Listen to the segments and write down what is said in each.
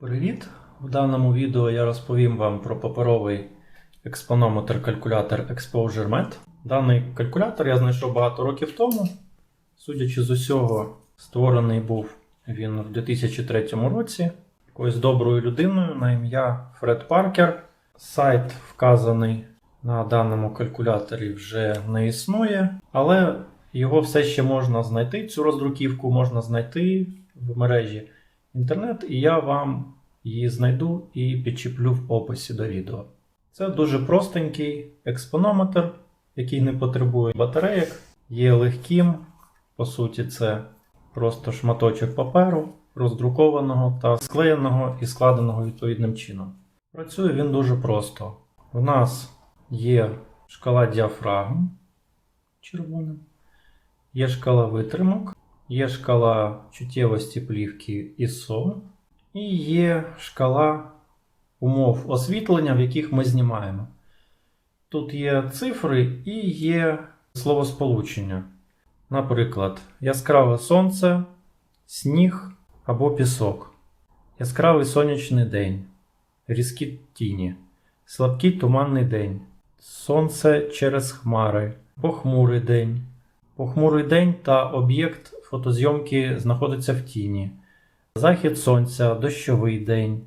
Привіт! В даному відео я розповім вам про паперовий експонометр калькулятор Exposure Met. Даний калькулятор я знайшов багато років тому. Судячи з усього, створений був він в 2003 році якоюсь доброю людиною на ім'я Фред Паркер. Сайт вказаний на даному калькуляторі вже не існує, але його все ще можна знайти. Цю роздруківку можна знайти в мережі інтернет, і я вам її знайду і підчіплю в описі до відео. Це дуже простенький експонометр, який не потребує батарейок, є легким. По суті, це просто шматочок паперу, роздрукованого та склеєного і складеного відповідним чином. Працює він дуже просто. У нас є шкала діафрагм червоним, є шкала витримок, є шкала чуттєвості плівки ISO, і є шкала умов освітлення, в яких ми знімаємо. Тут є цифри і є словосполучення. Наприклад, яскраве сонце, сніг або пісок, яскравий сонячний день, різкі тіні, слабкий туманний день, сонце через хмари, похмурий день. Похмурий день та об'єкт фотозйомки знаходиться в тіні. Захід сонця, дощовий день,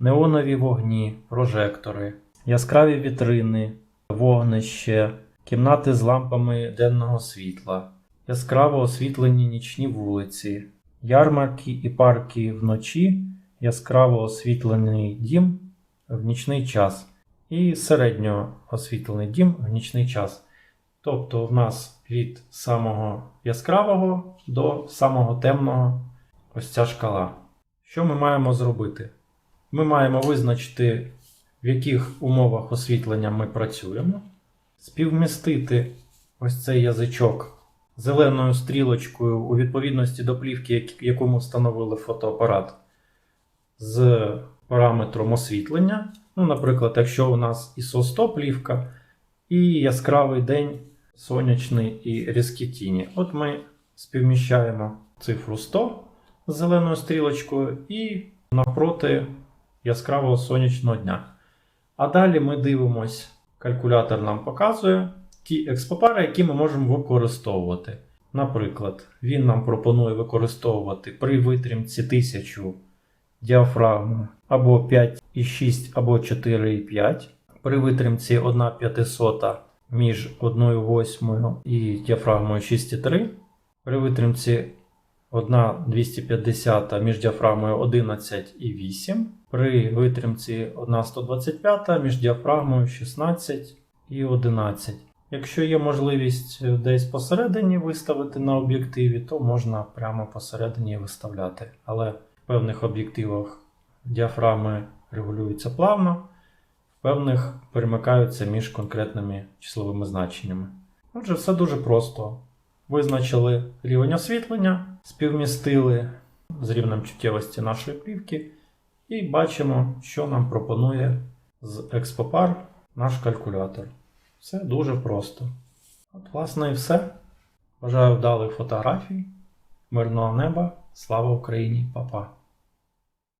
неонові вогні, прожектори, яскраві вітрини, вогнище, кімнати з лампами денного світла, яскраво освітлені нічні вулиці, ярмарки і парки вночі, яскраво освітлений дім в нічний час і середньо освітлений дім в нічний час. Тобто в нас від самого яскравого до самого темного ось ця шкала. Що ми маємо зробити? Ми маємо визначити, в яких умовах освітлення ми працюємо, співмістити ось цей язичок зеленою стрілочкою у відповідності до плівки, як- яку ми встановили фотоапарат, з параметром освітлення. Ну, наприклад, якщо у нас ISO 100 плівка і яскравий день сонячний і різкі тіні. От ми співміщаємо цифру 100 з зеленою стрілочкою і навпроти яскравого сонячного дня. А далі ми дивимось, калькулятор нам показує ті експопари, які ми можемо використовувати. Наприклад, він нам пропонує використовувати при витримці 1000 діафрагму або 5,6 або 4,5. При витримці 1,500 між 1,8 і діафрагмою 6,3. При витримці 1,250 між діафрагмою 11,8. При витримці 1,125 між діафрагмою 16 і 11. Якщо є можливість десь посередині виставити на об'єктиві, то можна прямо посередині виставляти. Але в певних об'єктивах діафрагми регулюються плавно, певних перемикаються між конкретними числовими значеннями. Отже, все дуже просто. Визначили рівень освітлення, співмістили з рівнем чуттєвості нашої плівки, і бачимо, що нам пропонує з експопар наш калькулятор. Все дуже просто. От, власне, і все. Бажаю вдалих фотографій, мирного неба, слава Україні, Па-па!